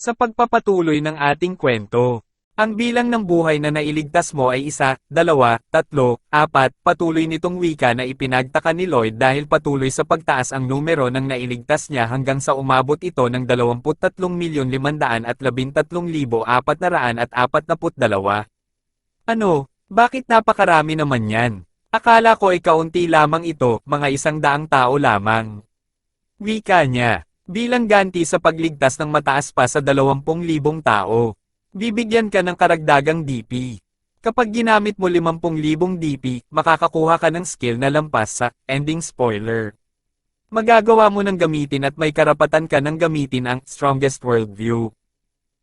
Sa pagpapatuloy ng ating kwento, ang bilang ng buhay na nailigtas mo ay isa, dalawa, tatlo, apat, patuloy nitong wika na ipinagtaka ni Lloyd dahil patuloy sa pagtaas ang numero ng nailigtas niya hanggang sa umabot ito ng 23,513,442. Ano, bakit napakarami naman yan? Akala ko ay kaunti lamang ito, mga isang daang tao lamang. Wika niya, bilang ganti sa pagligtas ng mataas pa sa 20,000 tao. Bibigyan ka ng karagdagang DP. Kapag ginamit mo 50,000 DP, makakakuha ka ng skill na lampas sa ending spoiler. Magagawa mo ng gamitin at may karapatan ka ng gamitin ang strongest worldview.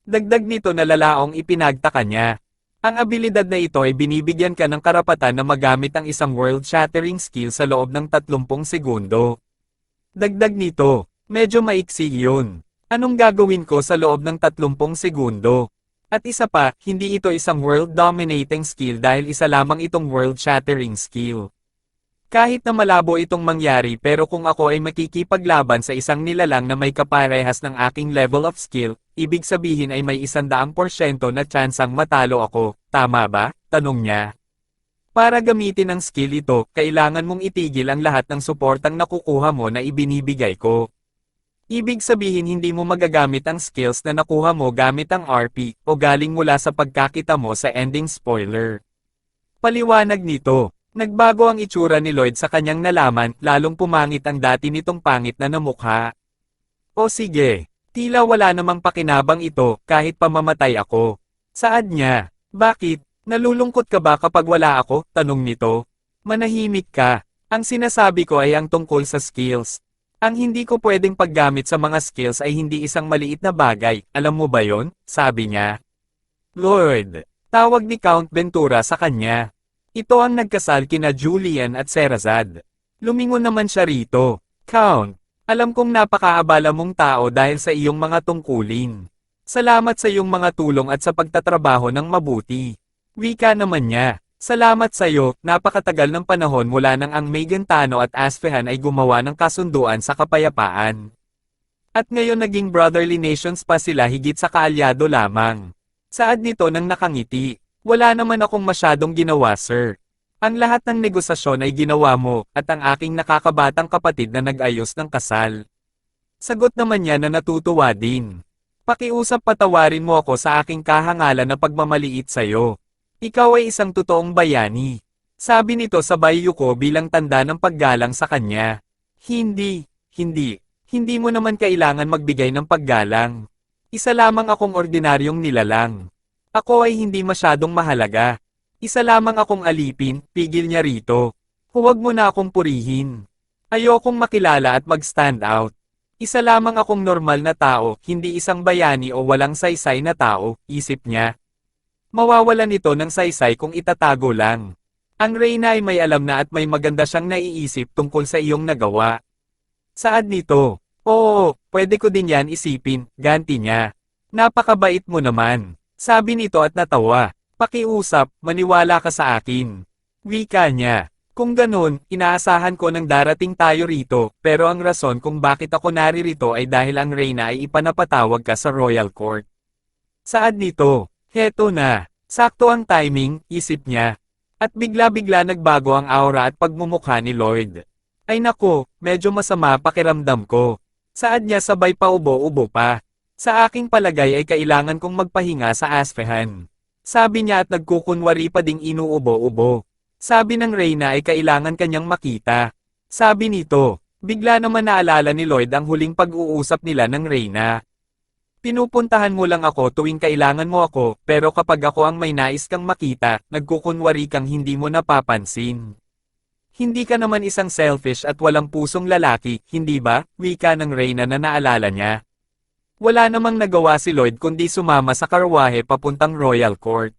Dagdag nito na lalaong ipinagtaka niya. Ang abilidad na ito ay binibigyan ka ng karapatan na magamit ang isang world-shattering skill sa loob ng 30 segundo. Dagdag nito, medyo maiksi yun. Anong gagawin ko sa loob ng 30 segundo? At isa pa, hindi ito isang world-dominating skill dahil isa lamang itong world-shattering skill. Kahit na malabo itong mangyari pero kung ako ay makikipaglaban sa isang nilalang na may kaparehas ng aking level of skill, ibig sabihin ay may isandaang porsyento na tsansang matalo ako, tama ba? Tanong niya. Para gamitin ang skill ito, kailangan mong itigil ang lahat ng suportang nakukuha mo na ibinibigay ko. Ibig sabihin hindi mo magagamit ang skills na nakuha mo gamit ang RP o galing mula sa pagkakita mo sa ending spoiler. Paliwanag nito, nagbago ang itsura ni Lloyd sa kanyang nalaman lalong pumangit ang dati nitong pangit na namukha. O sige, tila wala namang pakinabang ito kahit pamamatay ako. Saad niya, bakit? Nalulungkot ka ba kapag wala ako? Tanong nito. Manahimik ka. Ang sinasabi ko ay ang tungkol sa skills. Ang hindi ko pwedeng paggamit sa mga skills ay hindi isang maliit na bagay, alam mo ba yon? Sabi niya. Lord, tawag ni Count Ventura sa kanya. Ito ang nagkasal kina Julian at Serazad. Lumingon naman siya rito. Count, alam kong napakaabala mong tao dahil sa iyong mga tungkulin. Salamat sa iyong mga tulong at sa pagtatrabaho ng mabuti. Wika naman niya. Salamat sa iyo, napakatagal ng panahon mula nang ang Megantano at Aspehan ay gumawa ng kasunduan sa kapayapaan. At ngayon naging brotherly nations pa sila higit sa kaalyado lamang. Saad nito nang nakangiti, wala naman akong masyadong ginawa sir. Ang lahat ng negosasyon ay ginawa mo, at ang aking nakakabatang kapatid na nag-ayos ng kasal. Sagot naman niya na natutuwa din. Pakiusap patawarin mo ako sa aking kahangalan na pagmamaliit sa'yo. Ikaw ay isang totoong bayani. Sabi nito sa bayo ko bilang tanda ng paggalang sa kanya. Hindi, hindi, hindi mo naman kailangan magbigay ng paggalang. Isa lamang akong ordinaryong nilalang. Ako ay hindi masyadong mahalaga. Isa lamang akong alipin, pigil niya rito. Huwag mo na akong purihin. Ayokong makilala at mag-stand out. Isa lamang akong normal na tao, hindi isang bayani o walang saysay na tao, isip niya. Mawawalan ito ng saysay kung itatago lang. Ang Reyna ay may alam na at may maganda siyang naiisip tungkol sa iyong nagawa. Saad nito? Oo, pwede ko din yan isipin, ganti niya. Napakabait mo naman. Sabi nito at natawa. Pakiusap, maniwala ka sa akin. Wika niya. Kung ganun, inaasahan ko nang darating tayo rito, pero ang rason kung bakit ako naririto ay dahil ang Reyna ay ipanapatawag ka sa Royal Court. Saad nito? Heto na. Sakto ang timing, isip niya. At bigla-bigla nagbago ang aura at pagmumukha ni Lloyd. Ay nako, medyo masama pakiramdam ko. Saad niya sabay pa ubo-ubo pa. Sa aking palagay ay kailangan kong magpahinga sa aspehan. Sabi niya at nagkukunwari pa ding inuubo-ubo. Sabi ng Reyna ay kailangan kanyang makita. Sabi nito, bigla naman naalala ni Lloyd ang huling pag-uusap nila ng Reyna. Pinupuntahan mo lang ako tuwing kailangan mo ako, pero kapag ako ang may nais kang makita, nagkukunwari kang hindi mo napapansin. Hindi ka naman isang selfish at walang pusong lalaki, hindi ba? Wika ng Reyna na naalala niya. Wala namang nagawa si Lloyd kundi sumama sa karwahe papuntang Royal Court.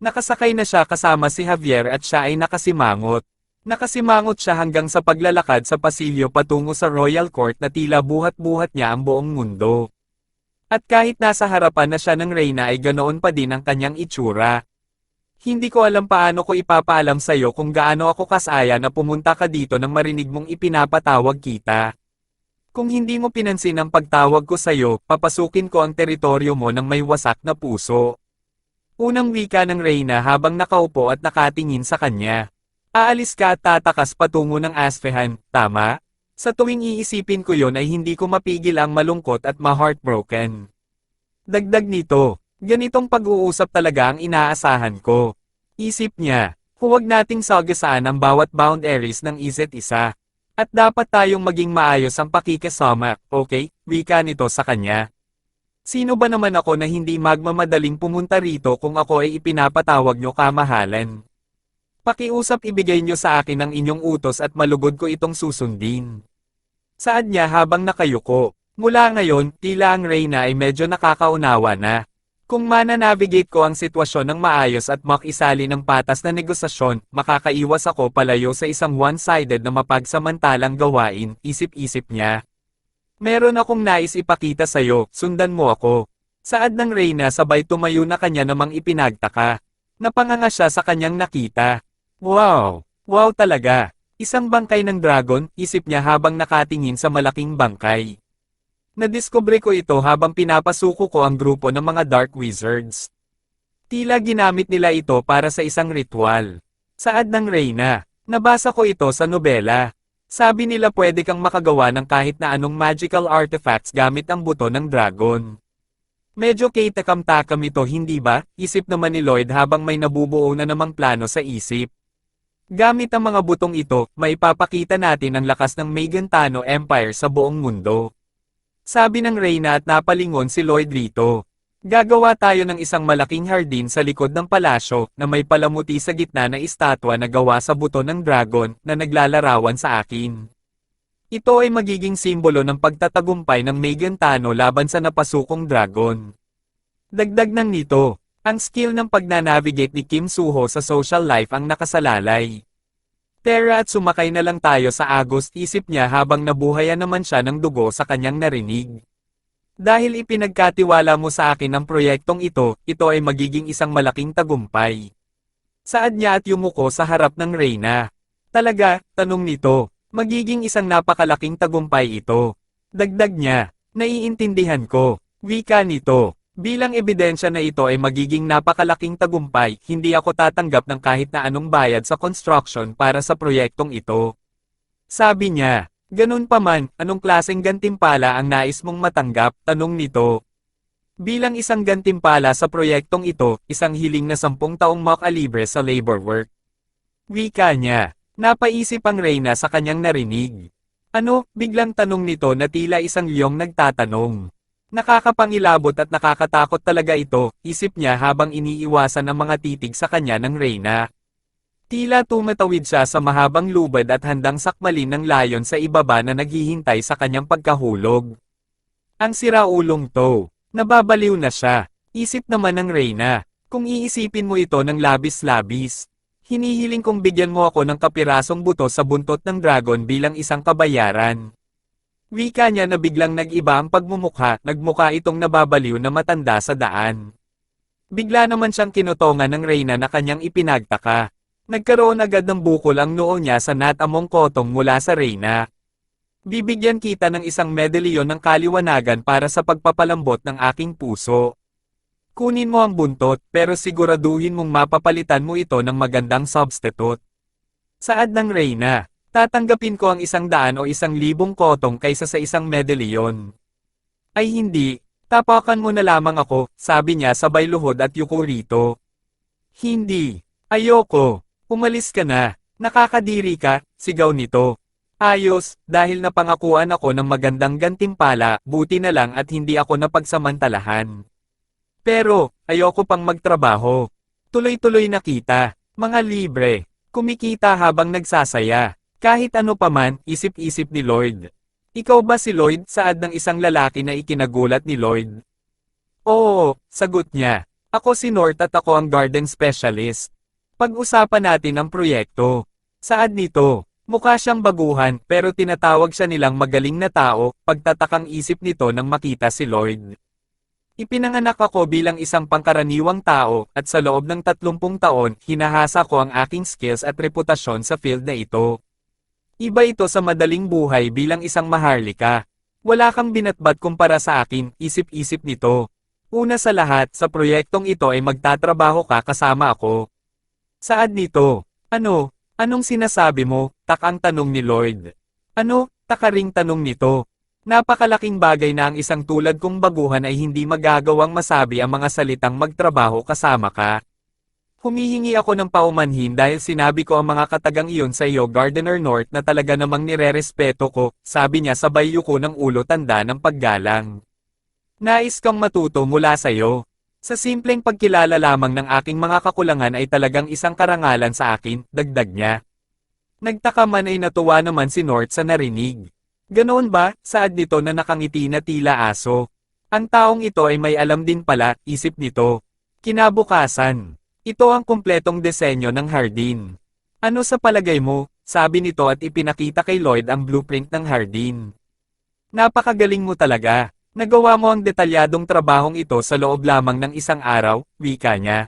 Nakasakay na siya kasama si Javier at siya ay nakasimangot. Nakasimangot siya hanggang sa paglalakad sa pasilyo patungo sa Royal Court na tila buhat-buhat niya ang buong mundo. At kahit nasa harapan na siya ng Reyna ay ganoon pa din ang kanyang itsura. Hindi ko alam paano ko ipapaalam sa iyo kung gaano ako kasaya na pumunta ka dito nang marinig mong ipinapatawag kita. Kung hindi mo pinansin ang pagtawag ko sa'yo, papasukin ko ang teritoryo mo ng may wasak na puso. Unang wika ng Reyna habang nakaupo at nakatingin sa kanya. Aalis ka at tatakas patungo ng Aspehan, tama? Sa tuwing iisipin ko yon ay hindi ko mapigil ang malungkot at ma-heartbroken. Dagdag nito, ganitong pag-uusap talaga ang inaasahan ko. Isip niya, huwag nating sagasaan ang bawat boundaries ng isa't isa. At dapat tayong maging maayos ang pakikasama, okay? Wika nito sa kanya. Sino ba naman ako na hindi magmamadaling pumunta rito kung ako ay ipinapatawag nyo kamahalan? Pakiusap ibigay nyo sa akin ang inyong utos at malugod ko itong susundin. Saad niya habang nakayuko. Mula ngayon, tila ang Reyna ay medyo nakakaunawa na. Kung mananavigate ko ang sitwasyon ng maayos at makisali ng patas na negosasyon, makakaiwas ako palayo sa isang one-sided na mapagsamantalang gawain, isip-isip niya. Meron akong nais ipakita sa'yo, sundan mo ako. Saad ng Reyna sabay tumayo na kanya namang ipinagtaka. Napanganga siya sa kanyang nakita. Wow! Wow talaga! Isang bangkay ng dragon, isip niya habang nakatingin sa malaking bangkay. Nadiskubre ko ito habang pinapasuko ko ang grupo ng mga Dark Wizards. Tila ginamit nila ito para sa isang ritual. Saad ng Reyna, nabasa ko ito sa nobela. Sabi nila pwede kang makagawa ng kahit na anong magical artifacts gamit ang buto ng dragon. Medyo kaitakam-takam ito hindi ba? Isip naman ni Lloyd habang may nabubuo na namang plano sa isip. Gamit ang mga butong ito, maipapakita natin ang lakas ng Megantano Empire sa buong mundo. Sabi ng Reyna at napalingon si Lloyd rito. Gagawa tayo ng isang malaking hardin sa likod ng palasyo na may palamuti sa gitna na estatwa na gawa sa buto ng dragon na naglalarawan sa akin. Ito ay magiging simbolo ng pagtatagumpay ng Megantano laban sa napasukong dragon. Dagdag ng nito, ang skill ng pagnanavigate ni Kim Suho sa social life ang nakasalalay. Tera at sumakay na lang tayo sa Agos isip niya habang nabuhayan naman siya ng dugo sa kanyang narinig. Dahil ipinagkatiwala mo sa akin ang proyektong ito, ito ay magiging isang malaking tagumpay. Saad niya at yumuko sa harap ng Reyna. Talaga, tanong nito, magiging isang napakalaking tagumpay ito. Dagdag niya, naiintindihan ko, wika nito. Bilang ebidensya na ito ay magiging napakalaking tagumpay, hindi ako tatanggap ng kahit na anong bayad sa construction para sa proyektong ito. Sabi niya, ganun pa man, anong klaseng gantimpala ang nais mong matanggap, tanong nito. Bilang isang gantimpala sa proyektong ito, isang hiling na sampung taong makalibre sa labor work. Wika niya, napaisip ang Reyna sa kanyang narinig. Ano, biglang tanong nito na tila isang liyong nagtatanong. Nakakapangilabot at nakakatakot talaga ito, isip niya habang iniiwasan ang mga titig sa kanya ng Reyna. Tila tumatawid siya sa mahabang lubad at handang sakmalin ng layon sa ibaba na naghihintay sa kanyang pagkahulog. Ang siraulong to, nababaliw na siya, isip naman ng Reyna, kung iisipin mo ito ng labis-labis. Hinihiling kong bigyan mo ako ng kapirasong buto sa buntot ng dragon bilang isang kabayaran. Wika niya na biglang nag-iba ang pagmumukha, nagmukha itong nababaliw na matanda sa daan. Bigla naman siyang kinutongan ng Reyna na kanyang ipinagtaka. Nagkaroon agad ng bukol ang noo niya sa natamong kotong mula sa Reyna. Bibigyan kita ng isang medalyon ng kaliwanagan para sa pagpapalambot ng aking puso. Kunin mo ang buntot, pero siguraduhin mong mapapalitan mo ito ng magandang substitute. Saad ng Reyna, Tatanggapin ko ang isang daan o isang libong kotong kaysa sa isang medalyon. Ay hindi, tapakan mo na lamang ako, sabi niya sabay luhod at yuko rito. Hindi, ayoko, umalis ka na, nakakadiri ka, sigaw nito. Ayos, dahil napangakuan ako ng magandang gantimpala, buti na lang at hindi ako napagsamantalahan. Pero, ayoko pang magtrabaho. Tuloy-tuloy na kita, mga libre, kumikita habang nagsasaya. Kahit ano paman, isip-isip ni Lloyd. Ikaw ba si Lloyd? Saad ng isang lalaki na ikinagulat ni Lloyd. Oo, sagot niya. Ako si North at ako ang garden specialist. Pag-usapan natin ang proyekto. Saad nito, mukha siyang baguhan pero tinatawag siya nilang magaling na tao, pagtatakang isip nito nang makita si Lloyd. Ipinanganak ako bilang isang pangkaraniwang tao, at sa loob ng 30 taon, hinahasa ko ang aking skills at reputasyon sa field na ito. Iba ito sa madaling buhay bilang isang maharlika. Wala kang binatbat kumpara sa akin, isip-isip nito. Una sa lahat, sa proyektong ito ay magtatrabaho ka kasama ako. Saad nito? Ano? Anong sinasabi mo? Tak ang tanong ni Lloyd. Ano? Takaring tanong nito. Napakalaking bagay na ang isang tulad kong baguhan ay hindi magagawang masabi ang mga salitang magtrabaho kasama ka. Humihingi ako ng paumanhin dahil sinabi ko ang mga katagang iyon sa iyo Gardener North na talaga namang nirerespeto ko, sabi niya sabay yuko ng ulo tanda ng paggalang. Nais kang matuto mula sa iyo. Sa simpleng pagkilala lamang ng aking mga kakulangan ay talagang isang karangalan sa akin, dagdag niya. Nagtaka man ay natuwa naman si North sa narinig. Ganoon ba, saad nito na nakangiti na tila aso. Ang taong ito ay may alam din pala, isip nito. Kinabukasan. Ito ang kumpletong disenyo ng hardin. Ano sa palagay mo, sabi nito at ipinakita kay Lloyd ang blueprint ng hardin. Napakagaling mo talaga. Nagawa mo ang detalyadong trabahong ito sa loob lamang ng isang araw, wika niya.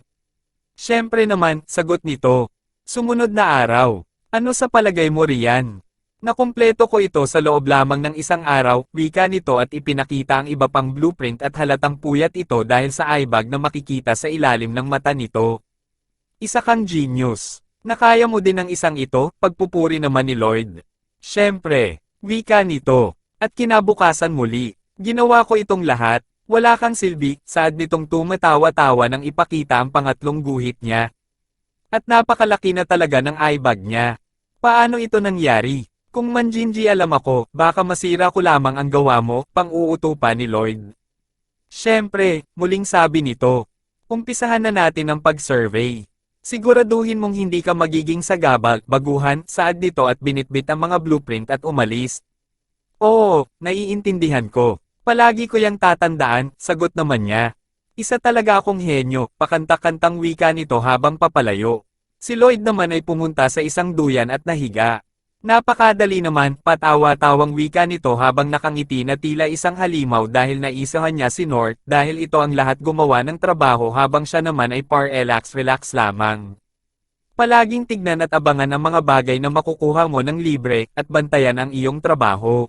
Siyempre naman, sagot nito. Sumunod na araw. Ano sa palagay mo riyan? Nakumpleto ko ito sa loob lamang ng isang araw, wika nito at ipinakita ang iba pang blueprint at halatang puyat ito dahil sa eyebag na makikita sa ilalim ng mata nito. Isa kang genius. Nakaya mo din ang isang ito, pagpupuri naman ni Lloyd. Siyempre, wika nito. At kinabukasan muli, ginawa ko itong lahat, wala kang silbi, saad nitong tumatawa-tawa nang ipakita ang pangatlong guhit niya. At napakalaki na talaga ng eyebag niya. Paano ito nangyari? Kung manjinji alam ako, baka masira ko lamang ang gawa mo, pang-uuto pa ni Lloyd. Siyempre, muling sabi nito. Umpisahan na natin ang pag-survey. Siguraduhin mong hindi ka magiging sagabal, baguhan, saad nito at binitbit ang mga blueprint at umalis. Oo, naiintindihan ko. Palagi ko yang tatandaan, sagot naman niya. Isa talaga akong henyo, pakanta-kantang wika nito habang papalayo. Si Lloyd naman ay pumunta sa isang duyan at nahiga. Napakadali naman, patawa-tawang wika nito habang nakangiti na tila isang halimaw dahil naisahan niya si North dahil ito ang lahat gumawa ng trabaho habang siya naman ay par relax-relax lamang. Palaging tignan at abangan ang mga bagay na makukuha mo ng libre at bantayan ang iyong trabaho.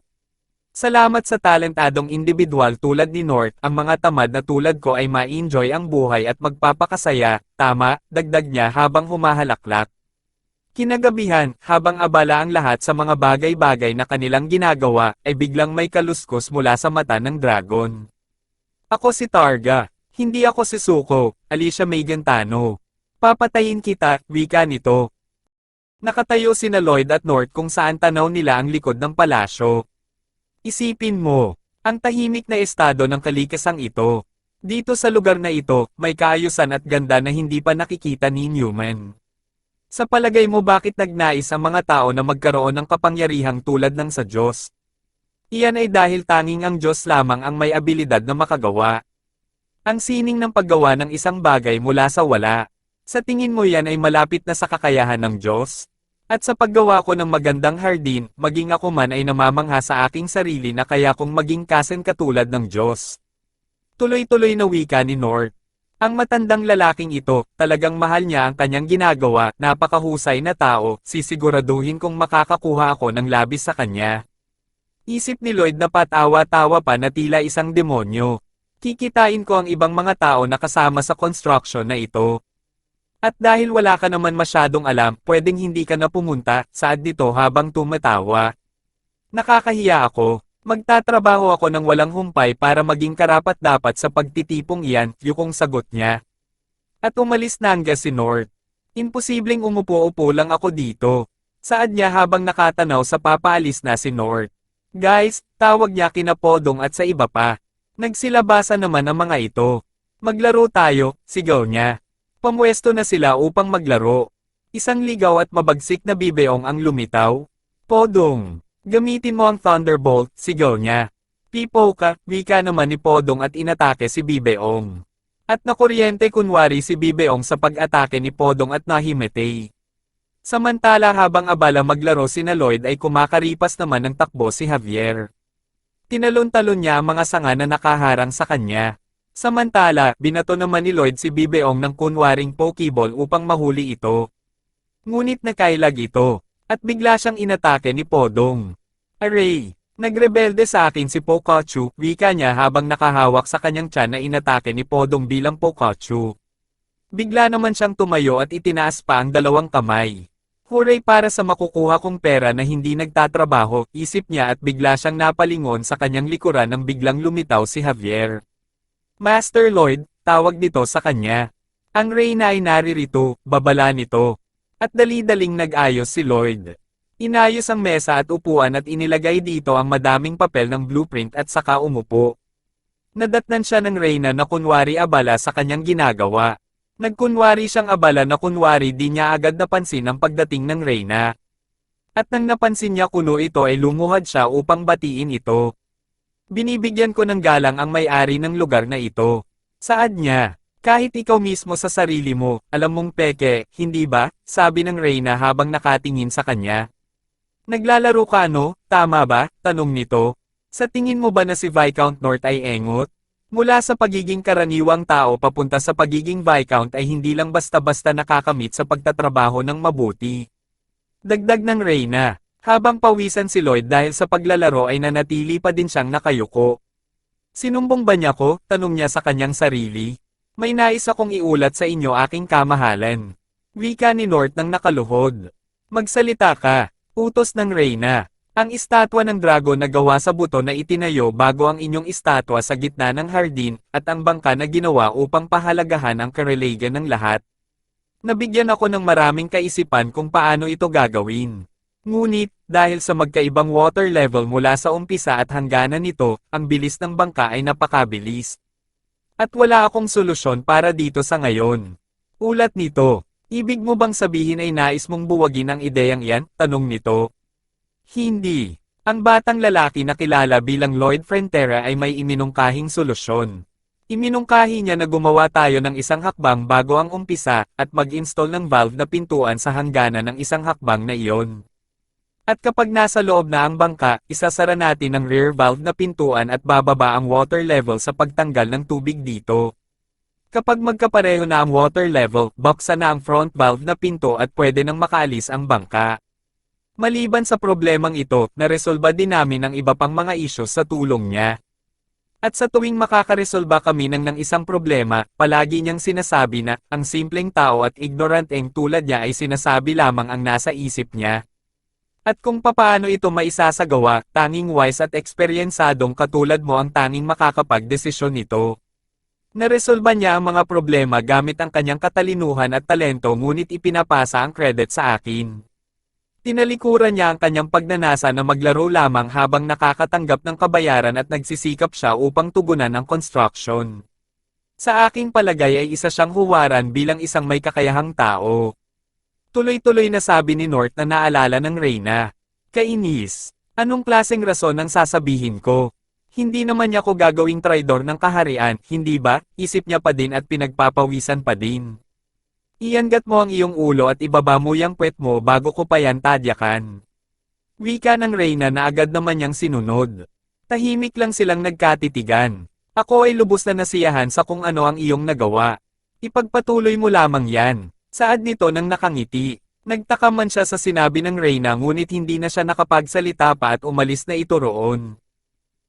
Salamat sa talentadong individual tulad ni North, ang mga tamad na tulad ko ay ma-enjoy ang buhay at magpapakasaya, tama, dagdag niya habang humahalaklak. Kinagabihan, habang abala ang lahat sa mga bagay-bagay na kanilang ginagawa, ay biglang may kaluskos mula sa mata ng dragon. Ako si Targa. Hindi ako si Suko, Alicia Megantano. Papatayin kita, wika nito. Nakatayo sina Lloyd at North kung saan tanaw nila ang likod ng palasyo. Isipin mo, ang tahimik na estado ng kalikasang ito. Dito sa lugar na ito, may kaayusan at ganda na hindi pa nakikita ni Newman. Sa palagay mo bakit nagnais ang mga tao na magkaroon ng kapangyarihang tulad ng sa Diyos? Iyan ay dahil tanging ang Diyos lamang ang may abilidad na makagawa. Ang sining ng paggawa ng isang bagay mula sa wala. Sa tingin mo yan ay malapit na sa kakayahan ng Diyos? At sa paggawa ko ng magandang hardin, maging ako man ay namamangha sa aking sarili na kaya kong maging kasen katulad ng Diyos. Tuloy-tuloy na wika ni North. Ang matandang lalaking ito, talagang mahal niya ang kanyang ginagawa, napakahusay na tao, sisiguraduhin kong makakakuha ako ng labis sa kanya. Isip ni Lloyd na patawa-tawa pa na tila isang demonyo. Kikitain ko ang ibang mga tao na kasama sa construction na ito. At dahil wala ka naman masyadong alam, pwedeng hindi ka na pumunta, saad nito habang tumatawa. Nakakahiya ako, Magtatrabaho ako ng walang humpay para maging karapat-dapat sa pagtitipong iyan, yukong sagot niya. At umalis na hangga si North. Imposibleng umupo-upo lang ako dito. Saad niya habang nakatanaw sa papaalis na si North. Guys, tawag niya kina Podong at sa iba pa. Nagsilabasa naman ang mga ito. Maglaro tayo, sigaw niya. Pamwesto na sila upang maglaro. Isang ligaw at mabagsik na bibeong ang lumitaw. Podong. Gamitin mo ang Thunderbolt, sigaw niya. Pipo ka, wika naman ni Podong at inatake si Bibeong. At nakuryente kunwari si Bibeong sa pag-atake ni Podong at nahimete. Samantala habang abala maglaro si Lloyd ay kumakaripas naman ng takbo si Javier. Tinalon-talon niya ang mga sanga na nakaharang sa kanya. Samantala, binato naman ni Lloyd si Bibeong ng kunwaring pokeball upang mahuli ito. Ngunit nakailag ito. At bigla siyang inatake ni Podong. Aray! Nagrebelde sa akin si Pokachu, wika niya habang nakahawak sa kanyang tiyan na inatake ni Podong bilang Pokachu. Bigla naman siyang tumayo at itinaas pa ang dalawang kamay. Huray para sa makukuha kong pera na hindi nagtatrabaho, isip niya at bigla siyang napalingon sa kanyang likuran nang biglang lumitaw si Javier. Master Lloyd, tawag dito sa kanya. Ang Reyna ay naririto, babala nito. At dali-daling nag-ayos si Lloyd. Inayos ang mesa at upuan at inilagay dito ang madaming papel ng blueprint at saka umupo. Nadatnan siya ng Reyna na kunwari abala sa kanyang ginagawa. Nagkunwari siyang abala na kunwari di niya agad napansin ang pagdating ng Reyna. At nang napansin niya kuno ito ay lumuhad siya upang batiin ito. Binibigyan ko ng galang ang may-ari ng lugar na ito. Saad niya, kahit ikaw mismo sa sarili mo, alam mong peke, hindi ba? Sabi ng Reyna habang nakatingin sa kanya. Naglalaro ka no, tama ba? Tanong nito. Sa tingin mo ba na si Viscount North ay engot? Mula sa pagiging karaniwang tao papunta sa pagiging Viscount ay hindi lang basta-basta nakakamit sa pagtatrabaho ng mabuti. Dagdag ng Reyna, habang pawisan si Lloyd dahil sa paglalaro ay nanatili pa din siyang nakayuko. Sinumbong ba niya ko? Tanong niya sa kanyang sarili. May nais akong iulat sa inyo aking kamahalan. Wika ni North nang nakaluhod. Magsalita ka, utos ng Reyna. Ang estatwa ng dragon na gawa sa buto na itinayo bago ang inyong estatwa sa gitna ng hardin, at ang bangka na ginawa upang pahalagahan ang kareligan ng lahat. Nabigyan ako ng maraming kaisipan kung paano ito gagawin. Ngunit, dahil sa magkaibang water level mula sa umpisa at hangganan nito, ang bilis ng bangka ay napakabilis. At wala akong solusyon para dito sa ngayon. Ulat nito, ibig mo bang sabihin ay nais mong buwagin ang ideyang yan? Tanong nito. Hindi. Ang batang lalaki na kilala bilang Lloyd Frontera ay may iminungkahing solusyon. Iminungkahi niya na gumawa tayo ng isang hakbang bago ang umpisa, at mag-install ng valve na pintuan sa hangganan ng isang hakbang na iyon. At kapag nasa loob na ang bangka, isasara natin ang rear valve na pintuan at bababa ang water level sa pagtanggal ng tubig dito. Kapag magkapareho na ang water level, buksan na ang front valve na pinto at pwede nang makaalis ang bangka. Maliban sa problemang ito, naresolba din namin ang iba pang mga issues sa tulong niya. At sa tuwing makakaresolba kami ng ng isang problema, palagi niyang sinasabi na, ang simpleng tao at ignoranteng tulad niya ay sinasabi lamang ang nasa isip niya. At kung papaano ito maisasagawa, tanging wise at eksperyensadong katulad mo ang tanging makakapag-desisyon nito. Naresolba niya ang mga problema gamit ang kanyang katalinuhan at talento ngunit ipinapasa ang credit sa akin. Tinalikuran niya ang kanyang pagnanasa na maglaro lamang habang nakakatanggap ng kabayaran at nagsisikap siya upang tugunan ang construction. Sa aking palagay ay isa siyang huwaran bilang isang may kakayahang tao. Tuloy-tuloy na sabi ni North na naalala ng Reyna. Kainis. Anong klaseng rason ang sasabihin ko? Hindi naman niya ko gagawing traidor ng kaharian, hindi ba? Isip niya pa din at pinagpapawisan pa din. Iyangat mo ang iyong ulo at ibaba mo yung puwet mo bago ko pa yan tadyakan. Wika ng Reyna na agad naman niyang sinunod. Tahimik lang silang nagkatitigan. Ako ay lubos na nasiyahan sa kung ano ang iyong nagawa. Ipagpatuloy mo lamang yan. Saad nito nang nakangiti. Nagtaka man siya sa sinabi ng Reyna ngunit hindi na siya nakapagsalita pa at umalis na ito roon.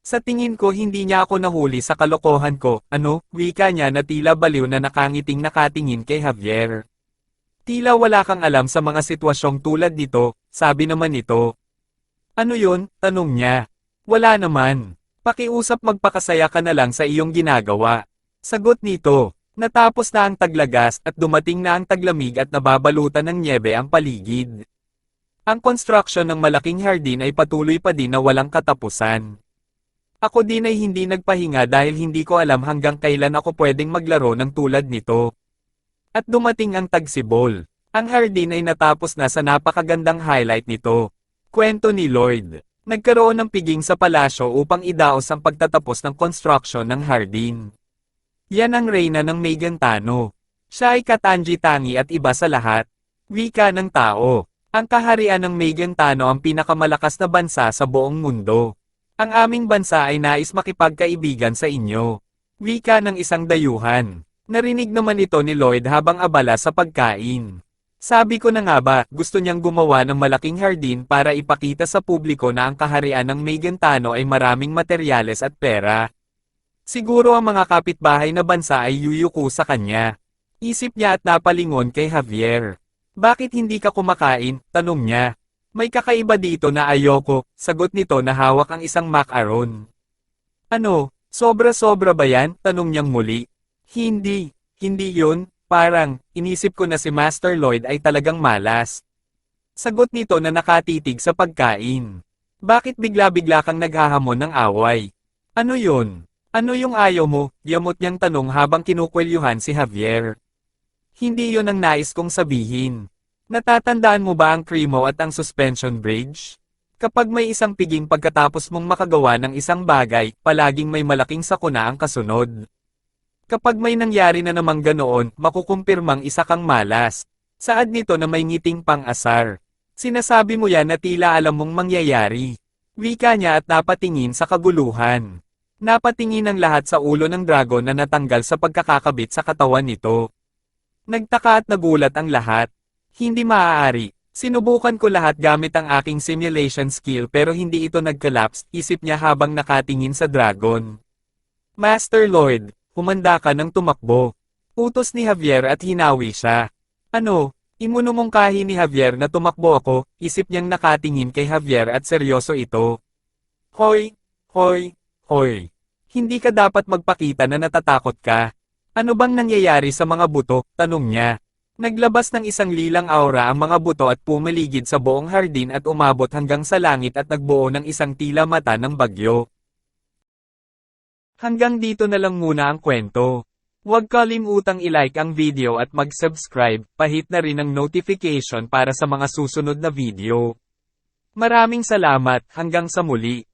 Sa tingin ko hindi niya ako nahuli sa kalokohan ko, ano, wika niya na tila baliw na nakangiting nakatingin kay Javier. Tila wala kang alam sa mga sitwasyong tulad nito, sabi naman nito. Ano yun? Tanong niya. Wala naman. Pakiusap magpakasaya ka na lang sa iyong ginagawa. Sagot nito. Natapos na ang taglagas at dumating na ang taglamig at nababalutan ng niebe ang paligid. Ang construction ng malaking hardin ay patuloy pa din na walang katapusan. Ako din ay hindi nagpahinga dahil hindi ko alam hanggang kailan ako pwedeng maglaro ng tulad nito. At dumating ang tagsibol. Ang hardin ay natapos na sa napakagandang highlight nito. Kwento ni Lloyd. Nagkaroon ng piging sa palasyo upang idaos ang pagtatapos ng construction ng hardin. Yan ang reyna ng Megantano. Siya ay katanji-tangi at iba sa lahat. Wika ng tao. Ang kaharian ng Megantano ang pinakamalakas na bansa sa buong mundo. Ang aming bansa ay nais makipagkaibigan sa inyo. Wika ng isang dayuhan. Narinig naman ito ni Lloyd habang abala sa pagkain. Sabi ko na nga ba, gusto niyang gumawa ng malaking hardin para ipakita sa publiko na ang kaharian ng Megantano ay maraming materyales at pera. Siguro ang mga kapitbahay na bansa ay yuyuko sa kanya. Isip niya at napalingon kay Javier. Bakit hindi ka kumakain? Tanong niya. May kakaiba dito na ayoko, sagot nito na hawak ang isang macaron. Ano, sobra-sobra ba yan? Tanong niyang muli. Hindi, hindi yun, parang, inisip ko na si Master Lloyd ay talagang malas. Sagot nito na nakatitig sa pagkain. Bakit bigla-bigla kang naghahamon ng away? Ano yun? Ano yung ayaw mo? Yamot niyang tanong habang kinukwelyuhan si Javier. Hindi yon ang nais kong sabihin. Natatandaan mo ba ang Cremo at ang Suspension Bridge? Kapag may isang piging pagkatapos mong makagawa ng isang bagay, palaging may malaking sakuna ang kasunod. Kapag may nangyari na namang ganoon, makukumpirmang isa kang malas. Saad nito na may ngiting pang-asar. Sinasabi mo yan na tila alam mong mangyayari. Wika niya at napatingin sa kaguluhan. Napatingin ang lahat sa ulo ng dragon na natanggal sa pagkakakabit sa katawan nito. Nagtaka at nagulat ang lahat. Hindi maaari. Sinubukan ko lahat gamit ang aking simulation skill pero hindi ito nag-collapse, isip niya habang nakatingin sa dragon. Master Lord, humanda ka ng tumakbo. Utos ni Javier at hinawi siya. Ano, imunumungkahi ni Javier na tumakbo ako, isip niyang nakatingin kay Javier at seryoso ito. Hoy, hoy, hoy. Hindi ka dapat magpakita na natatakot ka. Ano bang nangyayari sa mga buto? Tanong niya. Naglabas ng isang lilang aura ang mga buto at pumaligid sa buong hardin at umabot hanggang sa langit at nagbuo ng isang tila mata ng bagyo. Hanggang dito na lang muna ang kwento. Huwag kalimutang i-like ang video at mag-subscribe, pahit na rin ang notification para sa mga susunod na video. Maraming salamat, hanggang sa muli.